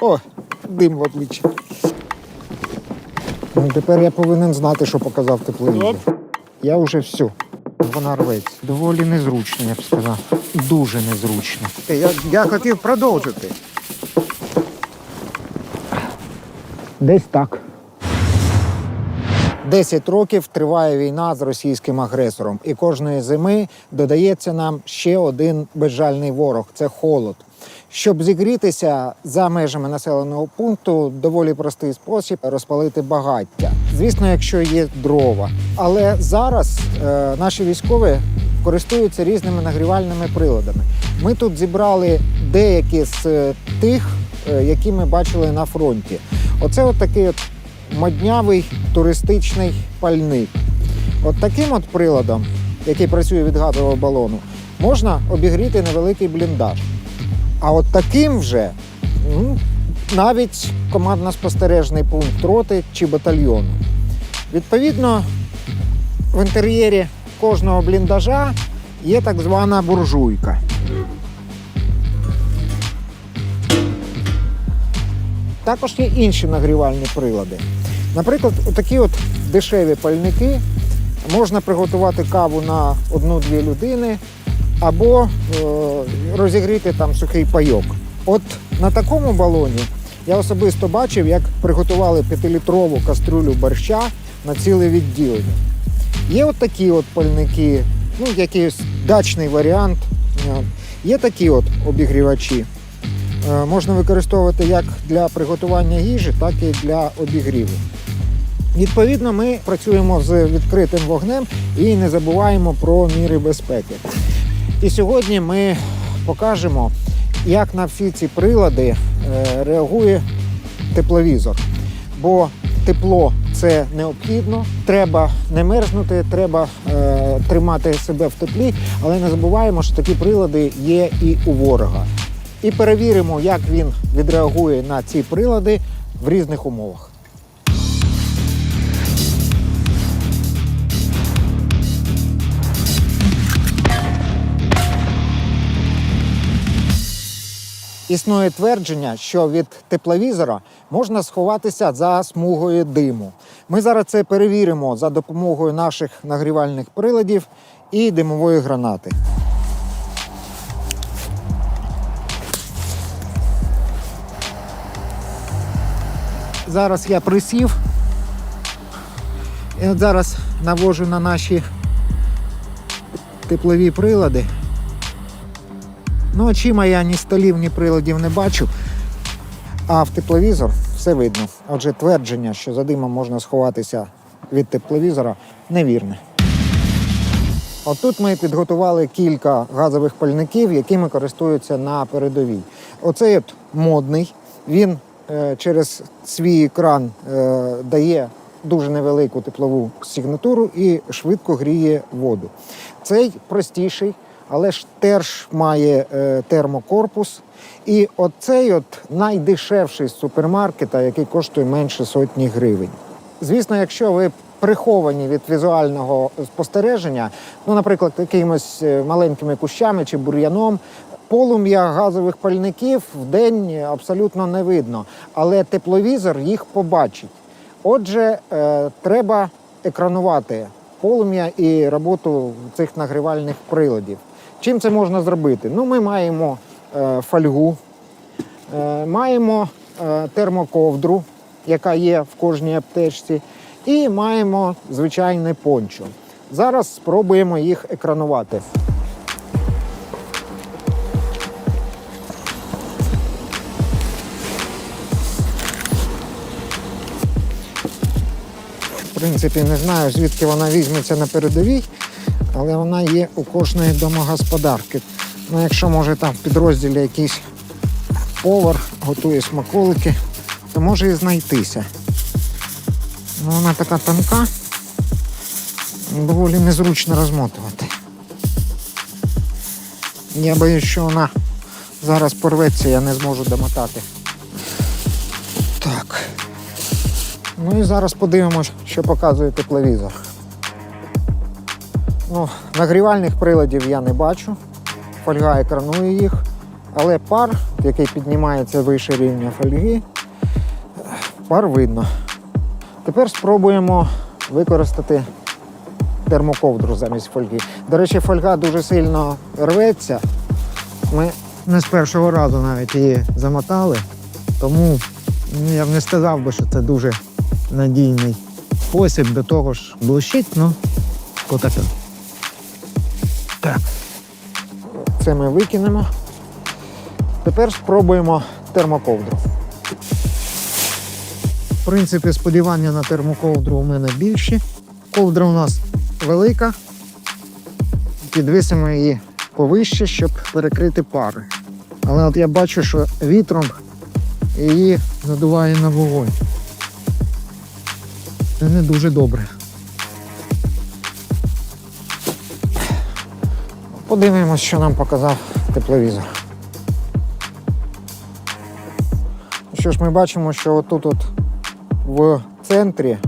О, дим в обличчі. Ну, тепер я повинен знати, що показав тепловізор. Я вже все. Вона рветься. Доволі незручно, я б сказав. Дуже незручно. Я, я хотів продовжити. Десь так. Десять років триває війна з російським агресором, і кожної зими додається нам ще один безжальний ворог це холод. Щоб зігрітися за межами населеного пункту, доволі простий спосіб розпалити багаття. Звісно, якщо є дрова. Але зараз е, наші військові користуються різними нагрівальними приладами. Ми тут зібрали деякі з е, тих, е, які ми бачили на фронті. Оце от такий от моднявий туристичний пальник. От таким от приладом, який працює від газового балону, можна обігріти невеликий бліндаж. А от таким вже ну, навіть командно-спостережний пункт роти чи батальйону. Відповідно, в інтер'єрі кожного бліндажа є так звана буржуйка. Також є інші нагрівальні прилади. Наприклад, такі от дешеві пальники можна приготувати каву на одну-дві людини або е, розігріти там сухий пайок. От на такому балоні я особисто бачив, як приготували 5-літрову кастрюлю борща на ціле відділення. Є от такі от пальники, ну якийсь дачний варіант. Є такі от обігрівачі. Е, Можна використовувати як для приготування їжі, так і для обігріву. Відповідно, ми працюємо з відкритим вогнем і не забуваємо про міри безпеки. І сьогодні ми покажемо, як на всі ці прилади е, реагує тепловізор. Бо тепло це необхідно, треба не мерзнути, треба е, тримати себе в теплі, але не забуваємо, що такі прилади є і у ворога. І перевіримо, як він відреагує на ці прилади в різних умовах. Існує твердження, що від тепловізора можна сховатися за смугою диму. Ми зараз це перевіримо за допомогою наших нагрівальних приладів і димової гранати. Зараз я присів. І от зараз навожу на наші теплові прилади. Ну, очима я ні столів, ні приладів не бачу, а в тепловізор все видно. Отже, твердження, що за димом можна сховатися від тепловізора, невірне. Отут ми підготували кілька газових пальників, якими користуються на передовій. Оцей от модний, він е, через свій екран е, дає дуже невелику теплову сигнатуру і швидко гріє воду. Цей простіший, але ж теж має е, термокорпус. І оцей от найдешевший з супермаркета, який коштує менше сотні гривень. Звісно, якщо ви приховані від візуального спостереження, ну, наприклад, якимось е, маленькими кущами чи бур'яном, полум'я газових пальників в день абсолютно не видно, але тепловізор їх побачить. Отже, е, треба екранувати полум'я і роботу цих нагрівальних приладів. Чим це можна зробити? Ну, ми маємо е, фольгу, е, маємо е, термоковдру, яка є в кожній аптечці, і маємо звичайне пончо. Зараз спробуємо їх екранувати. В принципі, не знаю, звідки вона візьметься на передовій, але вона є у кожної домогосподарки. Ну, якщо може там в підрозділі якийсь повар готує смаколики, то може і знайтися. Ну, вона така тонка, доволі незручно розмотувати. Я боюсь, що вона зараз порветься, я не зможу домотати. Так. Ну і зараз подивимось, що показує тепловізор. Ну, нагрівальних приладів я не бачу. Фольга екранує їх, але пар який піднімається вище рівня фольги, пар видно. Тепер спробуємо використати термоковдру замість фольги. До речі, фольга дуже сильно рветься. Ми не з першого разу навіть її замотали, тому ну, я б не сказав би, що це дуже надійний спосіб до того ж блищить, ну отаке. Так. Це ми викинемо. Тепер спробуємо термоковдру. В принципі, сподівання на термоковдру у мене більші. Ковдра у нас велика. Підвисимо її повище, щоб перекрити пари. Але от я бачу, що вітром її надуває на вогонь. Це не дуже добре. Подивимось, що нам показав тепловізор. Що ж, ми бачимо, що отут от в центрі,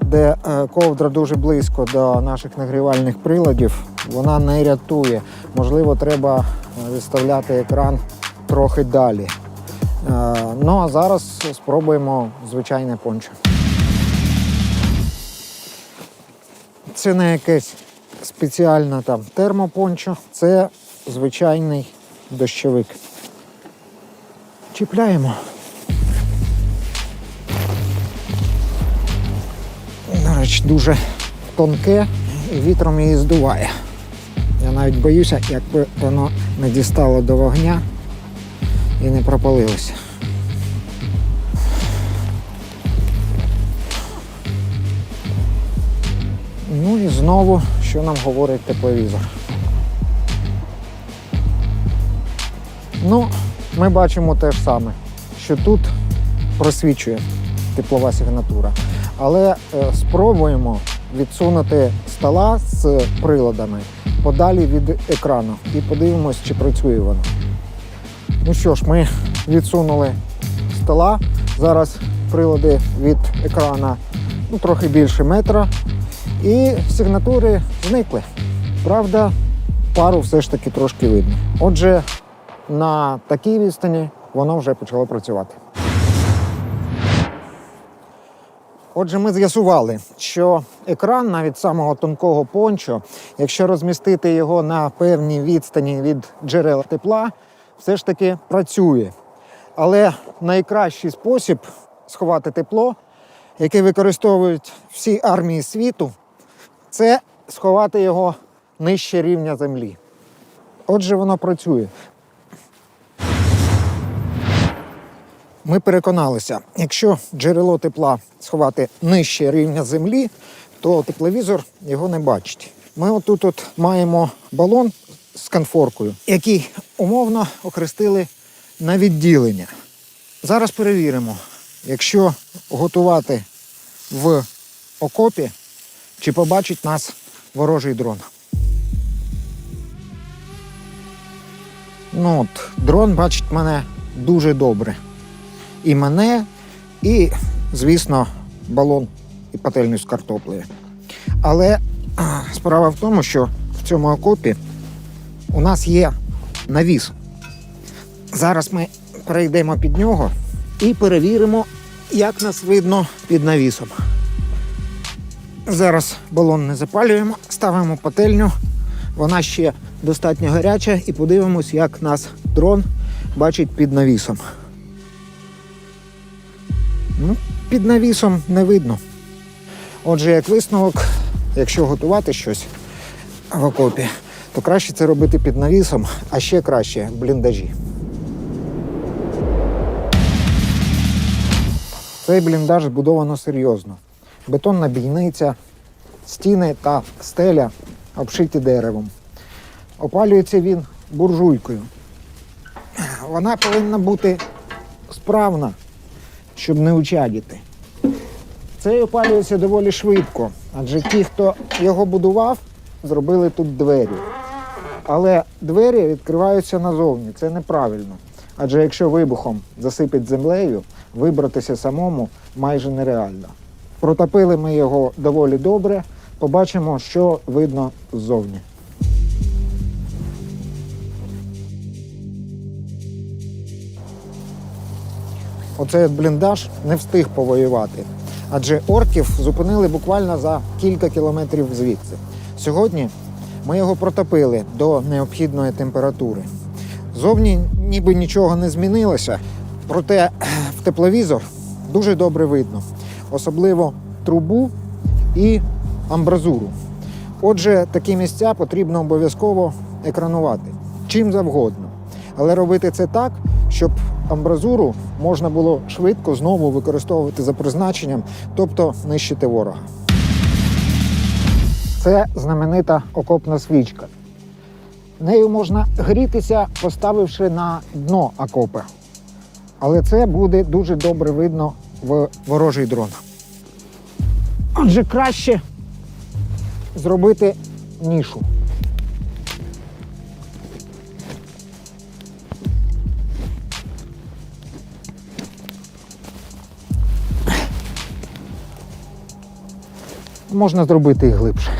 де е, ковдра дуже близько до наших нагрівальних приладів, вона не рятує. Можливо, треба е, виставляти екран трохи далі. Е, Ну а зараз спробуємо звичайне пончо. Це не якесь спеціальне там термопончо, це звичайний дощовик. Чіпляємо. До речі, дуже тонке і вітром її здуває. Я навіть боюся, якби воно не дістало до вогня і не пропалилося. Ну і знову, що нам говорить тепловізор. Ну, ми бачимо те ж саме, що тут просвічує теплова сигнатура. Але е, спробуємо відсунути стола з приладами подалі від екрану і подивимось, чи працює воно. Ну що ж, ми відсунули стола. Зараз прилади від екрана ну, трохи більше метра. І сигнатури зникли. Правда, пару все ж таки трошки видно. Отже, на такій відстані воно вже почало працювати. Отже, ми з'ясували, що екран навіть самого тонкого пончо, якщо розмістити його на певній відстані від джерел тепла, все ж таки працює. Але найкращий спосіб сховати тепло, який використовують всі армії світу, це сховати його нижче рівня землі. Отже, воно працює. Ми переконалися, якщо джерело тепла сховати нижче рівня землі, то тепловізор його не бачить. Ми отут от маємо балон з конфоркою, який умовно охрестили на відділення. Зараз перевіримо, якщо готувати в окопі, чи побачить нас ворожий дрон. Ну от, дрон бачить мене дуже добре. І мене, і, звісно, балон і пательню з картоплею. Але справа в тому, що в цьому окопі у нас є навіс. Зараз ми перейдемо під нього і перевіримо, як нас видно під навісом. Зараз балон не запалюємо, ставимо пательню. Вона ще достатньо гаряча, і подивимось, як нас дрон бачить під навісом. Ну, під навісом не видно. Отже, як висновок, якщо готувати щось в окопі, то краще це робити під навісом, а ще краще в бліндажі. Цей бліндаж збудовано серйозно. Бетонна бійниця, стіни та стеля обшиті деревом. Опалюється він буржуйкою. Вона повинна бути справна, щоб не учадіти. Цей опалюється доволі швидко, адже ті, хто його будував, зробили тут двері. Але двері відкриваються назовні. Це неправильно. Адже якщо вибухом засипить землею, вибратися самому майже нереально. Протопили ми його доволі добре. Побачимо, що видно ззовні. оцей бліндаж не встиг повоювати. Адже орків зупинили буквально за кілька кілометрів звідси. Сьогодні ми його протопили до необхідної температури. Зовні ніби нічого не змінилося, проте в тепловізор дуже добре видно, особливо трубу і амбразуру. Отже, такі місця потрібно обов'язково екранувати чим завгодно. Але робити це так, щоб амбразуру можна було швидко знову використовувати за призначенням, тобто нищити ворога. Це знаменита окопна свічка. Нею можна грітися, поставивши на дно окопа. Але це буде дуже добре видно в ворожий дрон. Отже, краще зробити нішу. Можна зробити і глибше.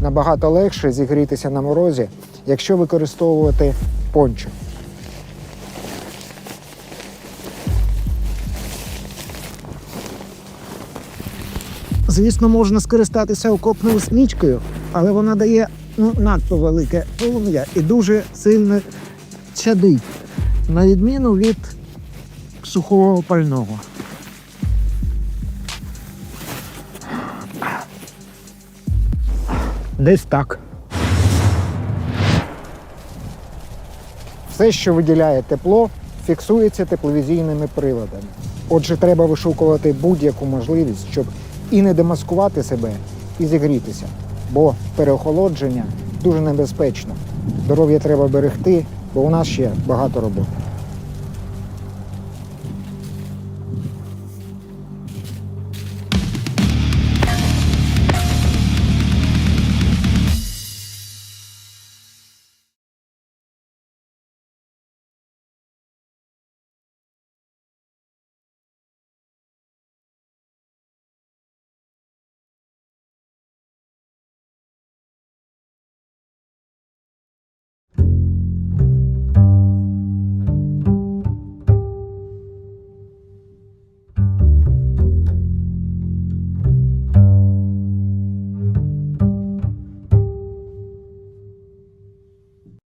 Набагато легше зігрітися на морозі, якщо використовувати пончо. Звісно, можна скористатися окопною свічкою, але вона дає ну, надто велике полум'я і дуже сильно чадить, на відміну від сухого пального. Десь так. Все, що виділяє тепло, фіксується тепловізійними приладами. Отже, треба вишукувати будь-яку можливість, щоб і не демаскувати себе, і зігрітися. Бо переохолодження дуже небезпечно. Здоров'я треба берегти, бо у нас ще багато роботи.